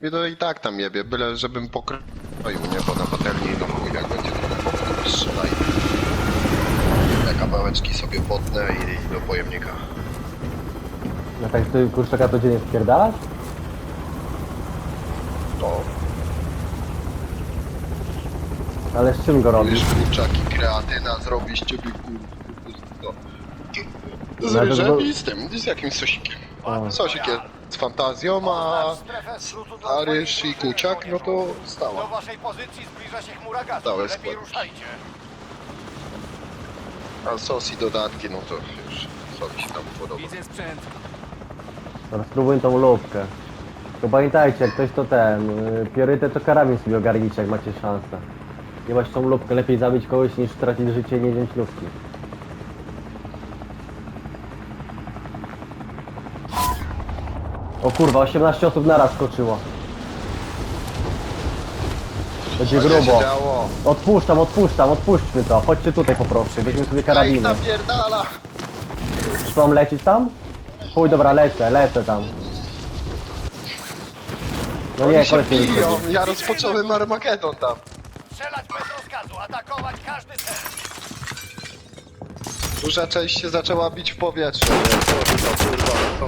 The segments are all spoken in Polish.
Mnie to i tak tam jebie, byle żebym pokroił, nie? Bo na patelni no chuj, jak będzie trochę to strzelaj. Te kawałeczki sobie potnę i do pojemnika. No tak ty kurczaka codziennie wpierdalasz? To Ale z czym go robisz? wiesz, kurczaki, kreatyna zrobić ciebie. No, Z to ryżem i z tym, z jakimś sosikiem. O. Sosik jest z fantazją, a, Strefę zrzutu dla a twoich ryż i kuciak, no to żołnierzu. Do stała. waszej pozycji zbliża się chmura gazu. Stałe Lepiej skład. ruszajcie. A sos i dodatki, no to już sobie się tam podoba. Widzę sprzęt. Dobra, spróbuj tą lubkę. Tylko pamiętajcie, jak ktoś to ten, yy, priorytet to karabin sobie ogarnijcie, jak macie szansę. Nie masz tą lubkę, lepiej zabić kogoś niż stracić życie i nie wziąć lubki. O kurwa, 18 osób naraz skoczyło. Będzie Co się grubo. działo? Odpuszczam, odpuszczam, odpuśćmy to. Chodźcie tutaj po prostu, weźmy sobie Ja ich karabiny. napierdala! Czy mam lecieć tam? Chuj, dobra, lecę, lecę tam. No nie, Oni się koleś nie biją, wychodzi. ja rozpocząłem Armagedon tam. Strzelać bez rozkazu, atakować każdy cel. Duża część się zaczęła bić w kurwa, kurwa, to...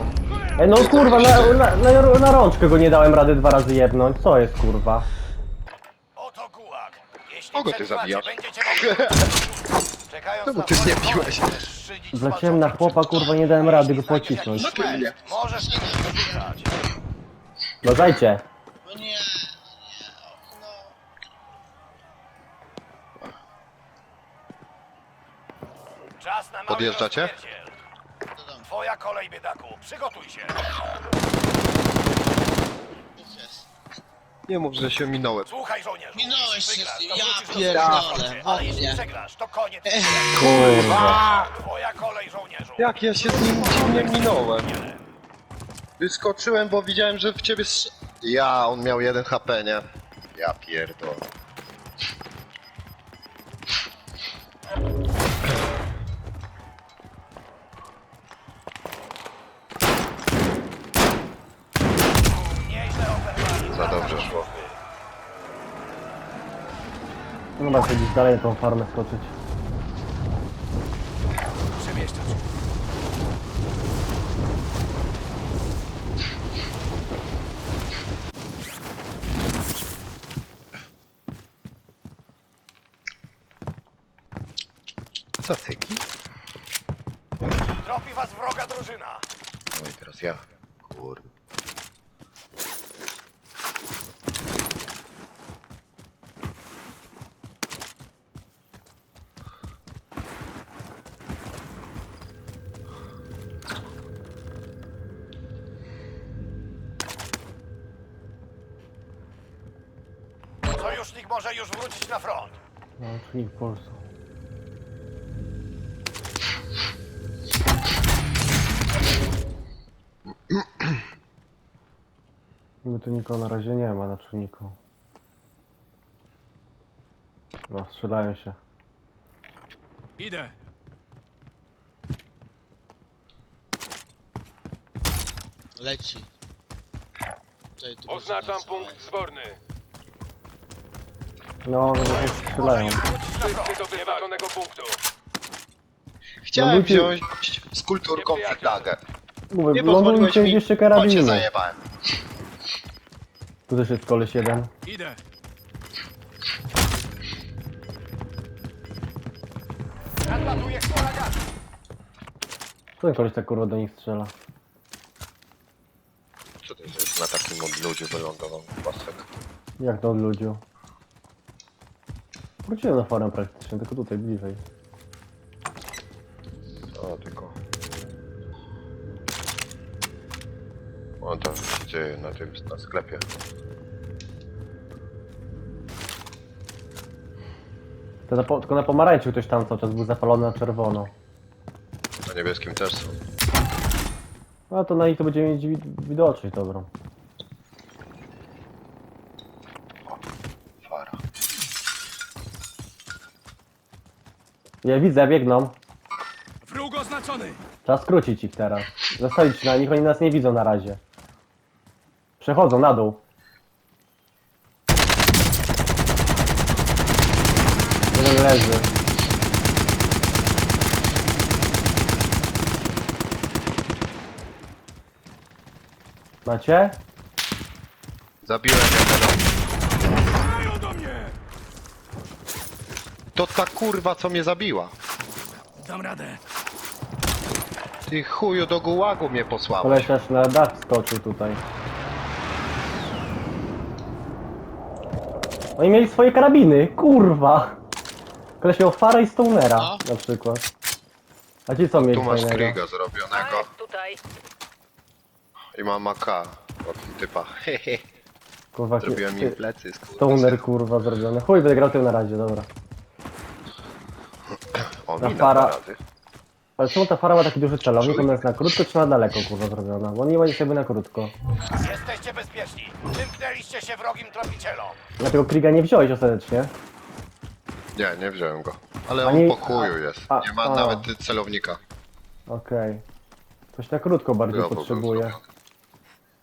Ej, no kurwa, na, na, na, na rączkę go nie dałem rady dwa razy jebnąć. Co jest kurwa? Oto gułag. Jeśli Kogo ty przetrwacie, zabijasz? będziecie mogli... Czekając Czemu na ty wojsko, zszydzić Wleciałem na chłopa, kurwa, nie dałem rady go znajdziesz pocisnąć. jakiś Możesz nim. No zajcie. No nie, Czas na Podjeżdżacie? rozpierdziel. Twoja kolej, biedaku. Przygotuj się. jest. Nie mów, że się minąłem. Słuchaj, żołnierzu. Minąłeś się, wygrasz, to ja wrócisz do pierdolę, Ale jeśli przegrasz, to koniec. Kurwa. Twoja kolej, żołnierzu. Jak ja się z nim dziwnie minąłem? Wyskoczyłem, bo widziałem, że w ciebie strz... Ja, on miał jeden HP, nie? Ja pierdolę. No ma gdzieś dalej tą farmę skoczyć. Przemieszczać. Co tyki? Tropi was wroga drużyna. No i teraz ja. Kurde. Sojusznik może już wrócić na front. No, czujnik pulsu. My tu nikogo na razie nie ma na czujniku. No, strzelają się. Idę. Leci. Tutaj, tu Oznaczam punkt zborny. No, no, no strzelają. Wszyscy do wyznaczonego punktu. Chciałem No, wziąć z kulturką flagę. Mówię, Nie pozwoliłeś lądujcie mi, jeszcze cię karabiny. zajebałem. Tu też jest koleś jeden. Idę. Nadlatuje chmura gazu. Co ten koleś tak kurwa do nich strzela? Co to jest na takim odludziu wylądował pasek? Jak to od ludzi? Wróciłem na farmę praktycznie, tylko tutaj bliżej. O, tylko... O, to się dzieje na tym, na sklepie. To na, po- tylko na pomarańczu ktoś tam cały czas był zapalony na czerwono. Na niebieskim też są. No to na nich to będziemy mieć wid- widoczność dobrą. Nie widzę, biegną. Wróg oznaczony! Trzeba skrócić ich teraz. Zostawić na nich, oni nas nie widzą na razie. Przechodzą na dół. Jeden leży. Macie? Zabiłem jednego. To ta kurwa, co mnie zabiła. Dam radę. Ty chuju do gułagu mnie posłałeś. Koleś aż na dach skoczył tutaj. Oni mieli swoje karabiny, kurwa! Koleś miał Fara i Stonera No. na przykład. A ci co mieli Tu masz fajnego? Kriga zrobionego tutaj. i mam AK od typa. Hehe. Kurwa, Zrobiłem im plecy, Stoner kurwa zrobiony. Chuj, będę grał tym na razie, dobra. O, na mina para. dwa razy. Ale czemu ta fara ma taki duży celownik? Ona jest na krótko czy na daleko kurwa zrobiona? Bo nie ma sobie na krótko. Jesteście bezpieczni. Wymknęliście się wrogim tropicielom. Dlatego Kriga nie wziąłeś ostatecznie. Nie, nie wziąłem go. Ale A nie- on po chuju jest. a- Nie ma a. nawet celownika. Okej. Coś na krótko bardziej Brawo, potrzebuje.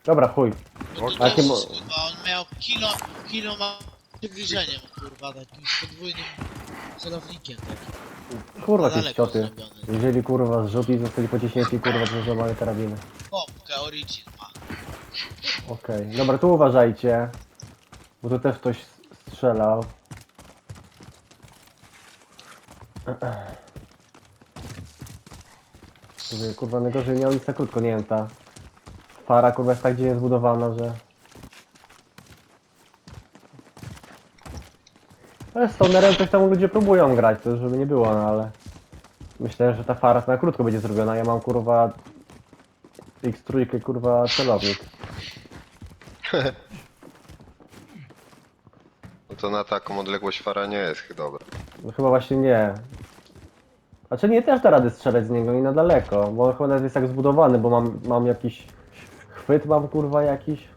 Dobra, chuj. Bo A ty mo- kurwa, on miał kilo, kilo ma przybliżeniem, kurwa, takim podwójnym celownikiem takim. Kurwa, Na jakieś daleko cioty. zrobiony. Wzięli kurwa z żupi i zostali pociśnięci kurwa przez normalne karabiny. Pompkę Origin ma. Okej, dobra, tu uważajcie. Bo tu też ktoś strzelał. Mówię, Kurwa, najgorzej miał nic krótko, nie wiem, ta para kurwa jest tak dziwnie zbudowana, że... Ale z Stonerem coś tam ludzie próbują grać, to żeby nie było, no ale... Myślę, że ta fara na krótko będzie zrobiona, ja mam kurwa... X3 kurwa celownik. No to na taką odległość fara nie jest chyba dobra. No chyba właśnie nie. Znaczy nie też da rady strzelać z niego i na daleko, bo on chyba nawet jest tak zbudowany, bo mam, mam jakiś chwyt mam kurwa jakiś.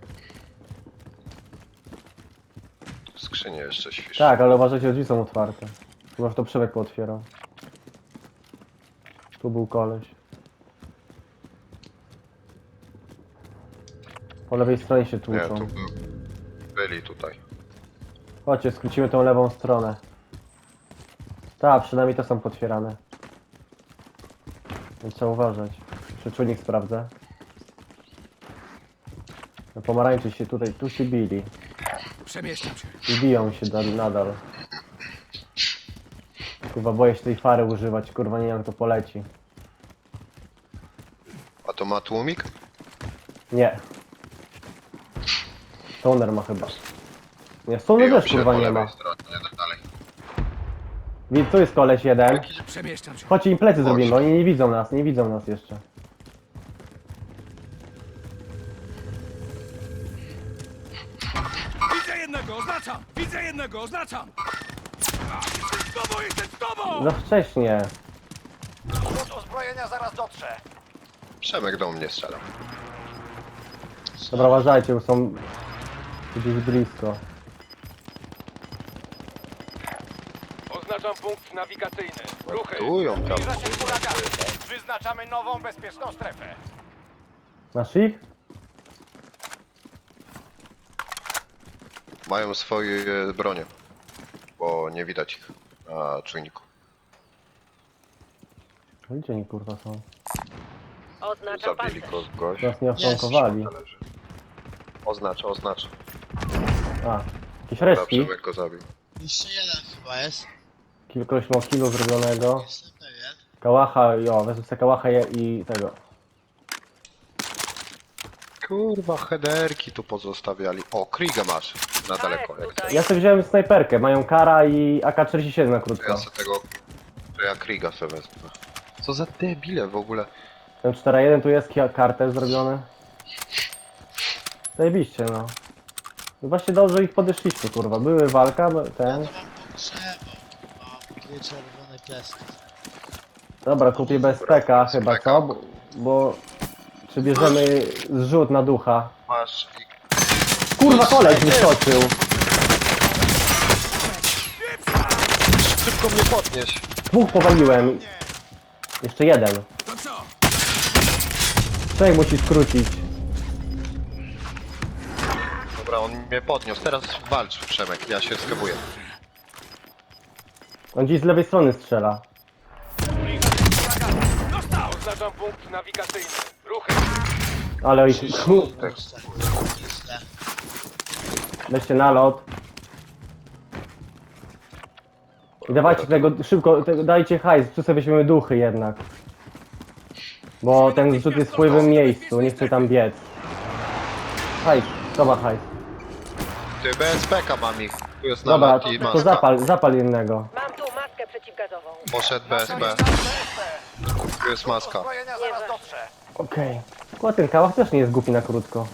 W skrzynie jeszcze świsz. Tak, ale uważajcie, drzwi są otwarte. Chyba, że to Przemek pootwierał. Tu był koleś. Po lewej stronie się Nie, tłuczą. tu. Byli tutaj. Chodźcie, skrócimy tą lewą stronę. Tak, przynajmniej to są potwierane. Więc trzeba uważać. Przeczujnik sprawdzę. No pomarańczy się tutaj, tu się bili. Przemieszczam się. I biją się da, nadal. Kurwa, boję się tej fary używać, kurwa, nie wiem jak to poleci. A to ma tłumik? Nie. Stoner ma chyba. Nie, Stoner Biją też się kurwa po nie lewej ma. stronie, dalej. Widz, tu jest koleś jeden. Przemieszczam się. Chodźcie im plecy Chodź. zrobimy, oni nie widzą nas, nie widzą nas jeszcze. Jednego, oznaczam! Jestem z tobą, jestem z tobą! Za wcześnie. Rzut uzbrojenia zaraz dotrze. Przemek do mnie strzelał. Dobra, uważajcie, bo są gdzieś blisko. Oznaczam punkt nawigacyjny. Ruchy. Tują tam. Zbliża się huragan. Wyznaczamy nową bezpieczną strefę. Masz Mają swoje bronie. Bo nie widać ich na czujniku. Gdzie oni kurwa są? Oznaczam Zabili pancerz. kogoś. Nas nie oflankowali. Zależy. Oznacz, oznacz. A, jakieś resztki. Przemek go zabił. Jeszcze jeden chyba jest. Kilkoś ma kilo zrobionego. Jestem pewien. Kałacha, jo, wezmę sobie kałacha i- i tego. Kurwa, headerki tu pozostawiali. O, Kriga masz. Na daleko, jak tutaj. Ja sobie wziąłem snajperkę, mają kara i AK-47 na To krótko. ja sobie tego... To ja Kriga sobie wezmę. Co za debile w ogóle. Ten 4-1 tu jest ki- kartel zrobiony. Zajebiście, no. No Właśnie dobrze ich podeszliśmy, kurwa. Były walka, by- ten. To mam pogrzebał. Mam dwie czerwone pieski. Dobra, kupię BSPK chyba, co? Bo, bo... Czy bierzemy zrzut na ducha? Masz. Kurwa, koleś wyskoczył! Szybko mnie podnieś. Dwóch powaliłem. Jeszcze jeden. Człowiek musi skrócić. Dobra, on mnie podniósł. Teraz walcz, Przemek. Ja się skebuję. On gdzieś z lewej strony strzela. Oznaczam punkt nawigacyjny. Ruchy. Ale ich... Kurde, źle. Weźcie nalot. I dawajcie tego, szybko, tego, dajcie hajs, tu sobie weźmiemy duchy jednak. Bo ten zrzut jest w wpływym miejscu, nie chcę tam biec. Hajs, to ma hajs. Ty BSPK mam ich. Tu jest Dobra, nalot i to maska. zapal, zapal jednego. Mam tu maskę przeciwgazową. Poszedł BSP. Tu jest maska. Uzbrojenia zaraz dotrze. Okej. Okay. ten kałach też nie jest głupi na krótko.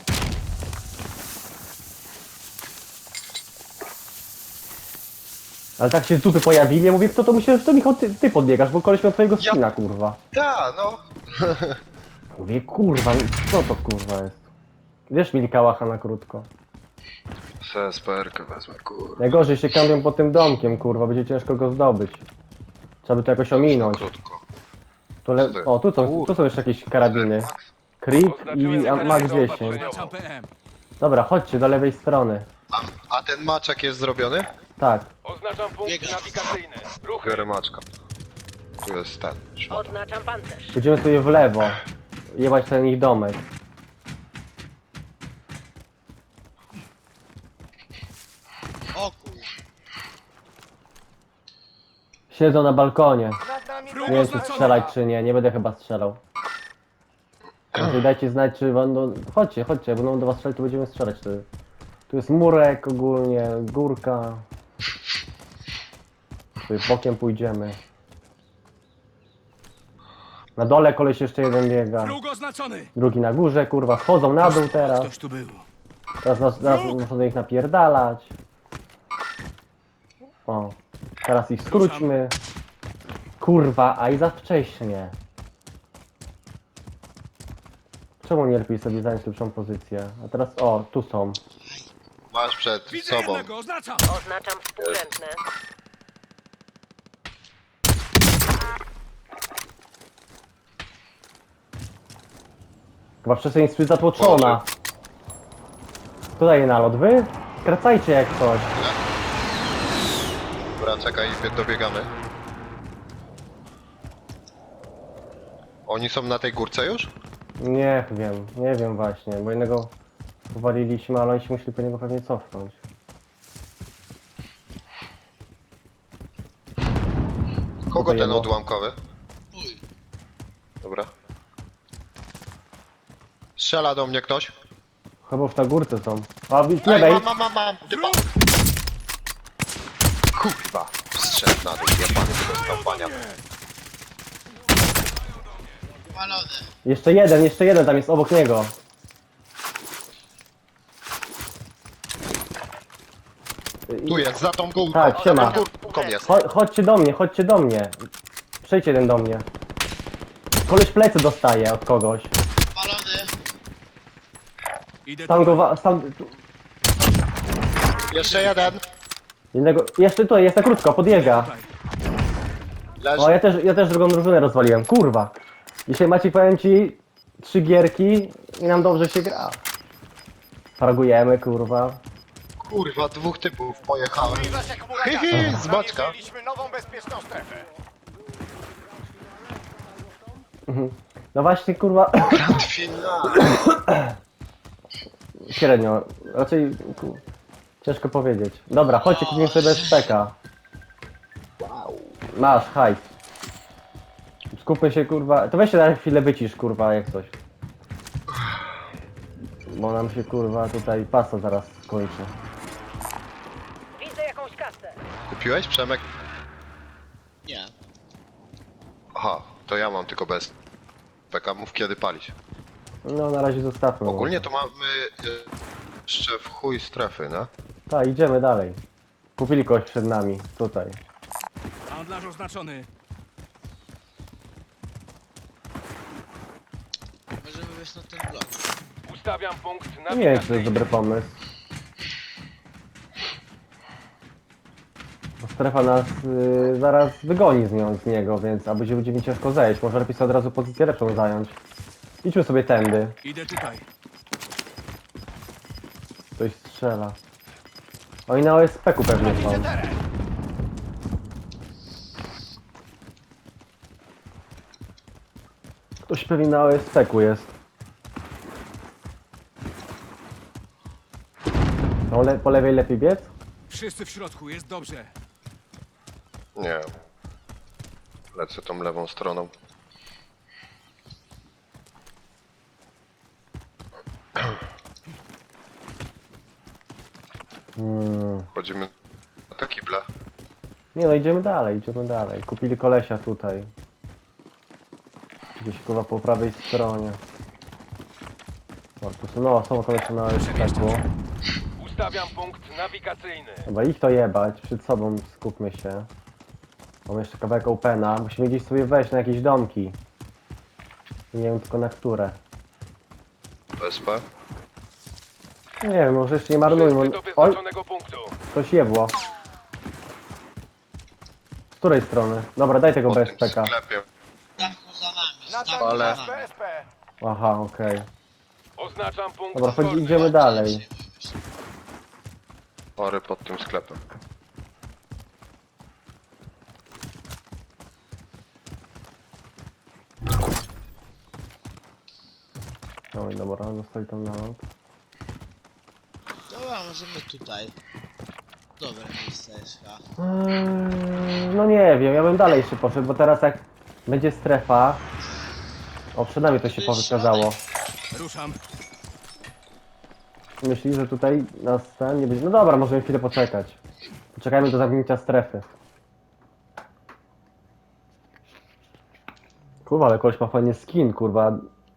Ale tak się z dupy pojawili, ja mówię, kto to myślałem, że to Michał, ty, ty podbiegasz, bo koleś miał twojego skina, kurwa. Ja, no. Mówię, kurwa, co to kurwa jest? Wiesz, mieli kałacha na krótko. CSPR-kę wezmę, kurwa. Najgorzej się kampią pod tym domkiem, kurwa, będzie ciężko go zdobyć. Trzeba by to jakoś ominąć. Krótko. Tu le... O, tu są, tu są jeszcze jakieś karabiny. Krik i Mag 10. Oznaczam PM. Dobra, chodźcie do lewej strony. A, a ten maczek jest zrobiony? Tak. Oznaczam punkt nawigacyjny. Ruchy. Biorę maczka. Tu jest ten. szmat. Oznaczam pancerz. Będziemy sobie w lewo. Jebać ten ich domek. O kur... Siedzą na balkonie. Nie wiem czy strzelać czy nie, nie będę chyba strzelał. Także dajcie znać czy będą... Chodźcie, chodźcie, jak będą do was strzelać to będziemy strzelać wtedy. Tu jest murek ogólnie, górka. Tutaj bokiem pójdziemy. Na dole koleś jeszcze jeden biega. Oznaczony. Drugi na górze, kurwa, schodzą na dół teraz. Ktoś tu był. Teraz, nas, teraz muszę ich napierdalać. O, teraz ich skróćmy. Kurwa, a i za wcześnie. Czemu nie lepiej sobie zająć lepszą pozycję? A teraz, o, tu są. Masz przed Widzę sobą. jednego, oznaczam. Oznaczam współrzędne. Chyba przestrzeń jest zatłoczona. Kto daje nalot? Wy? Skracajcie jak coś. Dobra, czekaj, dobiegamy. Oni są na tej górce już? Nie wiem, nie wiem właśnie, bo jednego powaliliśmy, ale oni się musieli po niego pewnie cofnąć. Kogo ten odłamkowy? Uj. Dobra. Strzela do mnie ktoś. Chyba już na górce są. A, z Ej, lewej! mam, mam, mam, mam. Typa. Kurwa. Na dół, jebany dostał pania. Palone. Jeszcze jeden, jeszcze jeden tam jest obok niego. Tu jest, za tą górką. Tak, siema. Za tą górką jest. Cho chodźcie do mnie, chodźcie do mnie. Przejdź jeden do mnie. Koleś plecy dostaje od kogoś. Idę Tam tu. go wa- tam, tu, Jeszcze jeden. jednego, jeszcze tutaj, jest na krótko, podbiega. Tutaj. Leży. O, ja też, ja też drugą drużynę rozwaliłem, kurwa. Dzisiaj Maciej, powiem ci, trzy gierki i nam dobrze się gra. Fragujemy, kurwa. Kurwa, dwóch typów pojechałem. Hihi, gazu. z boczka. Namierzyliśmy nową bezpieczną strefę. No właśnie, kurwa, Finał. średnio. Raczej, ku, ciężko powiedzieć. Dobra, chodźcie, kupimy sobie SPK. Masz, hajs. Skupmy się, kurwa. To weź się na chwilę wycisz, kurwa, jak coś. Bo nam się, kurwa, tutaj pasa zaraz skończy. Widzę jakąś kasę. Kupiłeś, Przemek? Nie. Aha, to ja mam tylko bez. PK mów kiedy palić. No, na razie zostawmy. Ogólnie to mamy e, jeszcze w chuj strefy, no? Tak, idziemy dalej. Kupili kogoś przed nami, tutaj. Handlarz oznaczony. Możemy wejść na ten blok. Ustawiam punkt Nie wiem, czy to jest dobry pomysł. Bo strefa nas y, zaraz wygoni z, nią, z niego, więc aby się będzie mi ciężko zejść. Może lepiej sobie od razu pozycję lepszą zająć. Idźmy sobie tędy. Idę tutaj. Ktoś strzela. Oni na OSP-ku pewnie są. Ktoś pewnie na OSP-ku jest. No, le po lewej lepiej biec? Wszyscy w środku, jest dobrze. Nie. Lecę tą lewą stroną. Hmm. Wchodzimy na te kible. Nie no, idziemy dalej, idziemy dalej. Kupili kolesia tutaj. Gdzieś kurwa po prawej stronie. O, tu są, no, są kolesie na OSP-ku. Ustawiam punkt nawigacyjny. Chyba ich to jebać, przed sobą skupmy się. Mam jeszcze kawałek opena, musimy gdzieś sobie wejść na jakieś domki. Nie wiem tylko na które. PSP. Nie wiem, może jeszcze nie marnujmy. Wszyscy do Oj, wyznaczonego punktu. coś jebło. Z której strony? Dobra, daj tego Po tym BSPK. sklepie. Dawku za nami, Na dawku Ale- za nami. PSP. Aha, okej. Oznaczam punkt Dobra, chodź, sporny. idziemy dalej. Ory pod tym sklepem. No i dobra, zostali tam na ląd. Możemy tutaj. Dobre miejsce jest chyba. Eee, No nie wiem, ja bym dalej jeszcze poszedł, bo teraz jak będzie strefa... O, przed nami to się powykazało. Ruszam. Myśli, że tutaj nas ten nie będzie... No dobra, możemy chwilę poczekać. Poczekajmy do zamknięcia strefy. Kurwa, ale koleś ma fajny skin, kurwa,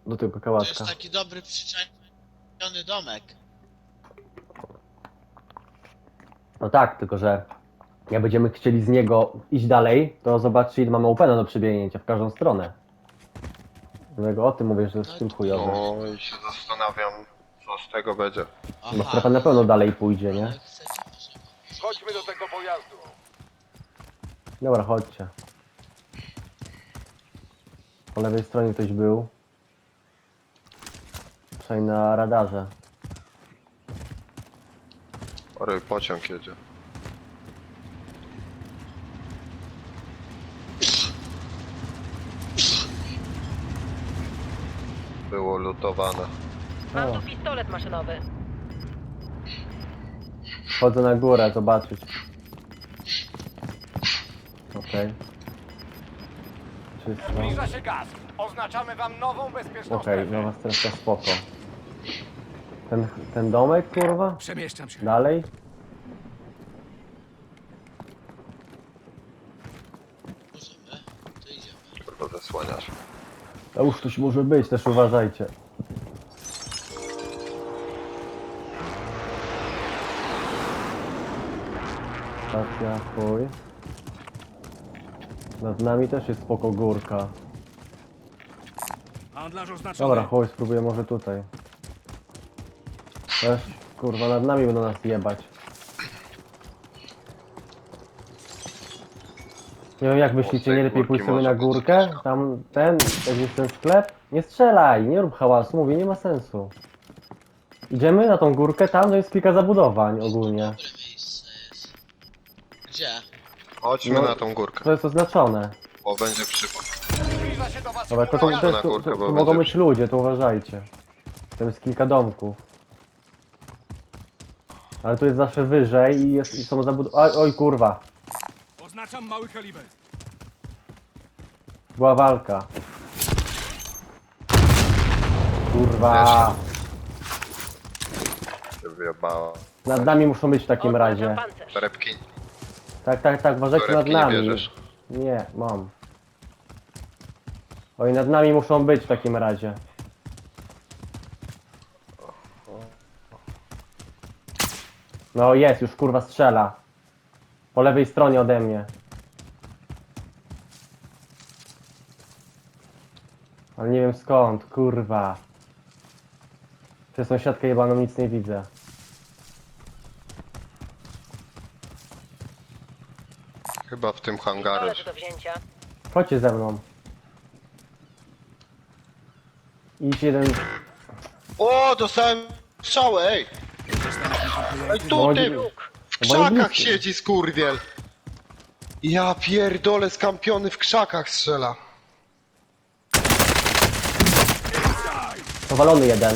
do tego To jest taki dobry przyczajony domek. No tak, tylko że jak będziemy chcieli z niego iść dalej, to zobaczcie ile mamy opena do przebiegnięcia w każdą stronę. Dlatego o tym mówię, że jest w tym chujowy. No i się zastanawiam, co z tego będzie. Bo strefa na pewno dalej pójdzie, nie? Chodźmy do tego pojazdu. Dobra, chodźcie. Po lewej stronie ktoś był. Przynajmniej na radarze. Ory, pociąg jedzie. Było lutowane. Mam O. tu pistolet maszynowy. Chodzę na górę zobaczyć. Okej. Czysto. Zbliża się gaz. Oznaczamy wam nową bezpieczną Okej, strefę. nowa strefa spoko. Ten, ten domek, kurwa? Przemieszczam się. Dalej? Możemy. To idziemy. Kurwa, zasłaniasz. A już ktoś może być, też uważajcie. Stacja, chuj. Nad nami też jest spoko górka. Handlarz oznaczony. Dobra, chuj, spróbuję może tutaj. Też, kurwa, nad nami będą nas jebać. Nie wiem jak myślicie, nie lepiej pójść sobie na górkę? Tam ten, jak jest ten sklep? Nie strzelaj, nie rób hałasu, mówię, nie ma sensu. Idziemy na tą górkę, tam to jest kilka zabudowań ogólnie. Gdzie? Chodźmy No. na tą górkę, To jest oznaczone. bo będzie was Dobra, to, to, to, na to, górkę, to, bo to mogą będzie być ludzie, to uważajcie. Tam jest kilka domków. Ale tu jest zawsze wyżej i, jest, i są zabudowane. Oj, oj kurwa, Oznaczam mały kaliber. była walka. Kurwa, Się nad nami muszą być w takim razie. Pancerz. Torebki, Tak, tak, tak, uważajcie nad torebki nie nami. bierzesz. Nie, mam. Oj, nad nami muszą być w takim razie. No jest, już kurwa strzela. Po lewej stronie ode mnie. Ale nie wiem skąd, kurwa. Przez sąsiadkę jebaną nic nie widzę. Chyba w tym hangarze. Pistolet do wzięcia. Chodźcie ze mną. Idź jeden. O, dostałem strzałę, ej! Ej, tu ty! W krzakach siedzi skurwiel! Ja pierdolę, skampiony w krzakach strzela. Powalony jeden.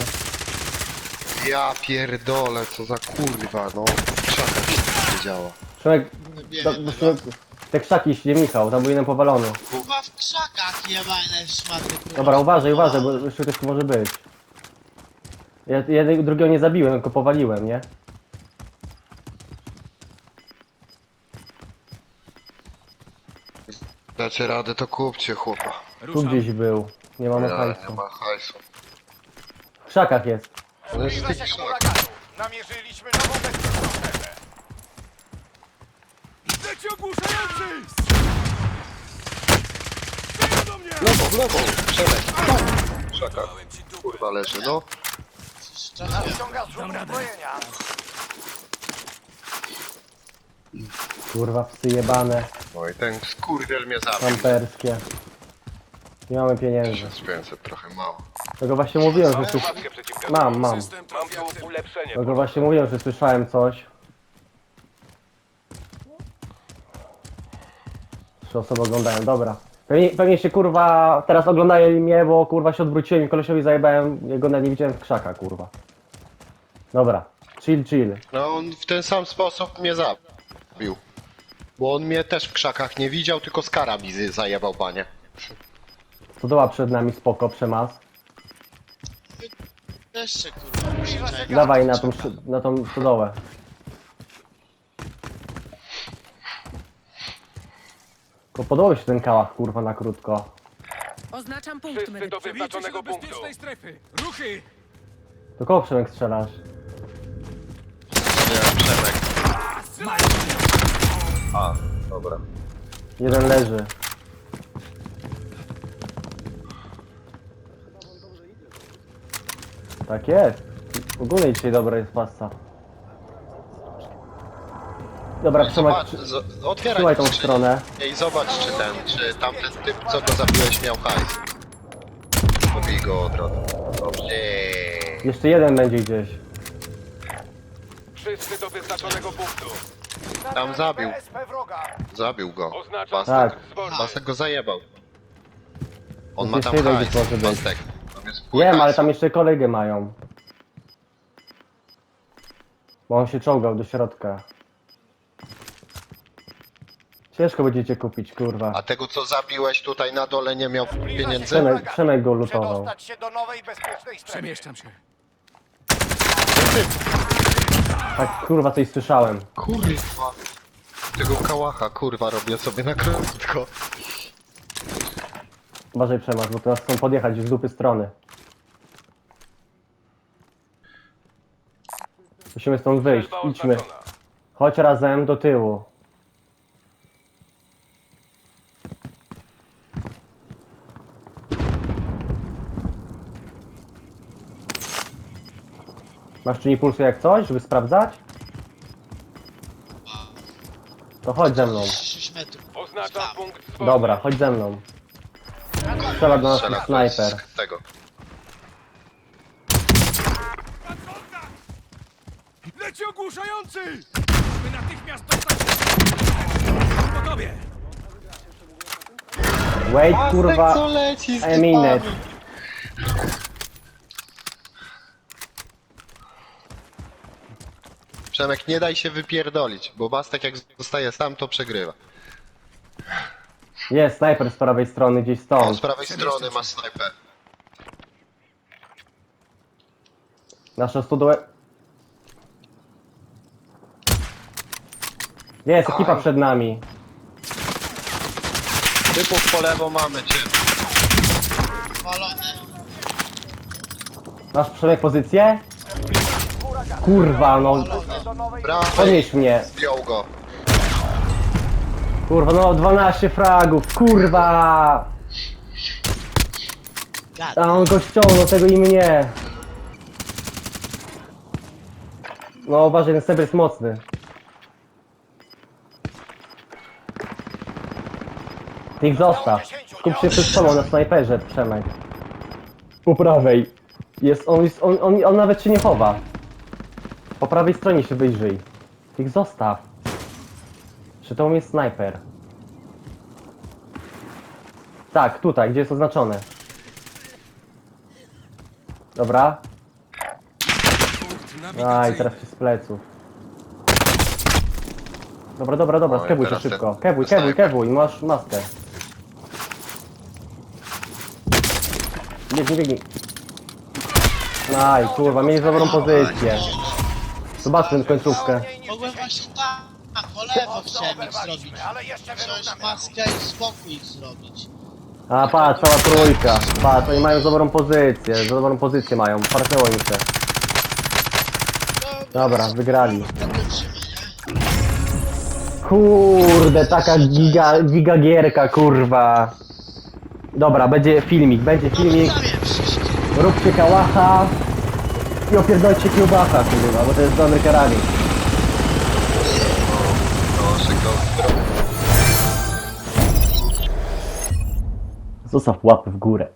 Ja pierdolę, co za kurwa, no. W krzakach się działa. Przemek, Nie to, wiem, to, no. te krzaki śle Michał, tam był jeden powalony. Kurwa w krzakach jebane szmaty. kurwa. Dobra, uważaj, uważaj, bo jeszcze ktoś tu może być. Ja, ja drugiego nie zabiłem, tylko powaliłem, nie? Dacie radę, to kupcie chłopa. Tu Ruszam. gdzieś był. Nie mamy Ja, nie hajsu. ma hajsu. W krzakach jest. On jest Zbliża krzakach. huraganu. Namierzyliśmy nową bezpieczną strefę. Leci ogłuszający! Strzelają do mnie! Lewo, w lewo, Przemek. W krzakach. Kurwa leży, no. Trafiłem. Nadciąga zrzut uzbrojenia. Kurwa, psy jebane, i ten skurwiel mnie zabił. kamperskie. Nie mamy pieniędzy. 1500, trochę mało. Tego właśnie mówiłem, że tu... Mam, mam. Mam tu ulepszenie. Tego właśnie mówiłem, że słyszałem coś. Trzy osoby oglądają, dobra. Pewnie, pewnie się kurwa teraz oglądają mnie, bo kurwa się odwróciłem i kolesiowi zajebałem, jego nawet nie widziałem w krzaka, kurwa. Dobra, chill, chill. No on w ten sam sposób mnie zabił. Bo on mnie też w krzakach nie widział, tylko z kara mi z- zajebał panie. Stodoła przed nami, spoko, przemas. Jeszcze kurwa. Dawaj na tą, szy- na tą stodołę. Tylko podobał się ten kałach, kurwa, na krótko. Oznaczam punkt Wszyscy do medyczny. Wyznaczonego do punktu. bezpiecznej strefy! Ruchy! To koło Przemek strzelasz? Nie, Przemek. A, dobra. Jeden leży. Tak jest. Ogólnie dzisiaj dobra jest pasta. Dobra, Przemek, Zobacz, z, otwieraj trzymaj tą skrzynię stronę. I zobacz, czy ten, czy tamten typ, co go zabiłeś, miał hajs. Pobij go od razu. Dobrze. Jeszcze jeden będzie gdzieś. Wszyscy do wyznaczonego punktu. Tam zabił. BSP wroga. Zabił go. Oznaczam Tak. Bastek go zajebał. On ma jeszcze tam jeden hajs, gdzieś może być. Bastek. Tam jest pół Wiem, ale hajsu. tam jeszcze kolegę mają. Bo on się czołgał do środka. Ciężko będziecie kupić, kurwa. A tego, co zabiłeś tutaj na dole, nie miał pieniędzy? Przemek. Przemek go lutował. Przedostać się do nowej bezpiecznej strefy. Przemieszczam się. Tak, kurwa, coś słyszałem. Kurwa. Tego kałacha, kurwa, robię sobie na krótko. Uważaj Przemek, bo teraz chcą podjechać z dupy strony. Musimy stąd wyjść, idźmy. Chodź razem do tyłu. Masz czynnik pulsu jak coś, żeby sprawdzać? To chodź ze mną. 6 metrów. Oznaczam Tam. punkt zwolniony. Dobra, chodź ze mną. Strzela do nas Strzela ktoś snajper. z tego. Leci ogłuszający! By natychmiast dostać po tobie! Wait, kurwa, leci z a minute. Przemek, nie daj się wypierdolić, bo Bastek jak zostaje sam, to przegrywa. Jest snajper z prawej strony, gdzieś On stąd. z prawej strony ma snajper. Nasza stodołę... Jest, ekipa przed nami. Typów po lewo mamy cię. Walony. Masz Przemek pozycję? Kurwa, no. Brawo, Podnieś mnie. zdjął go. Kurwa, no 12 fragów, kurwa! A on go ściągnął, tego i mnie. No uważaj, ten sebe jest mocny. Ty ich zostaw. Skup się przed sobą na snajperze, Przemek. Po prawej. Jest, on, jest, on, on, on nawet się nie chowa. Po prawej stronie się wyjrzyj. Ich zostaw. Przy tobą jest snajper. Tak, tutaj, gdzie jest oznaczone. Dobra. Aj, teraz się z pleców. Dobra, dobra, dobra, Oj, skebuj się teraz szybko. ten Kebuj, kebuj, snajper. kebuj, masz maskę. Biegnij, biegnij. Aj, kurwa, mieli dobrą pozycję. Zobaczmy końcówkę. Mogłem właśnie tak, po lewo chciałem ich zrobić. Ale jeszcze Wziąć wyrównamy. maskę i ich zrobić. A patrz, cała trójka. Patrz, oni mają dobrą pozycję, dobrą pozycję mają. Parnęło im się. Dobra, wygrali. Kurde, taka giga, giga gierka, kurwa. Dobra, będzie filmik, będzie filmik. Róbcie kałacha i opierdolcie kiełbacha, kurwa, bo to jest dobry sygnał Zostaw łapę w górę.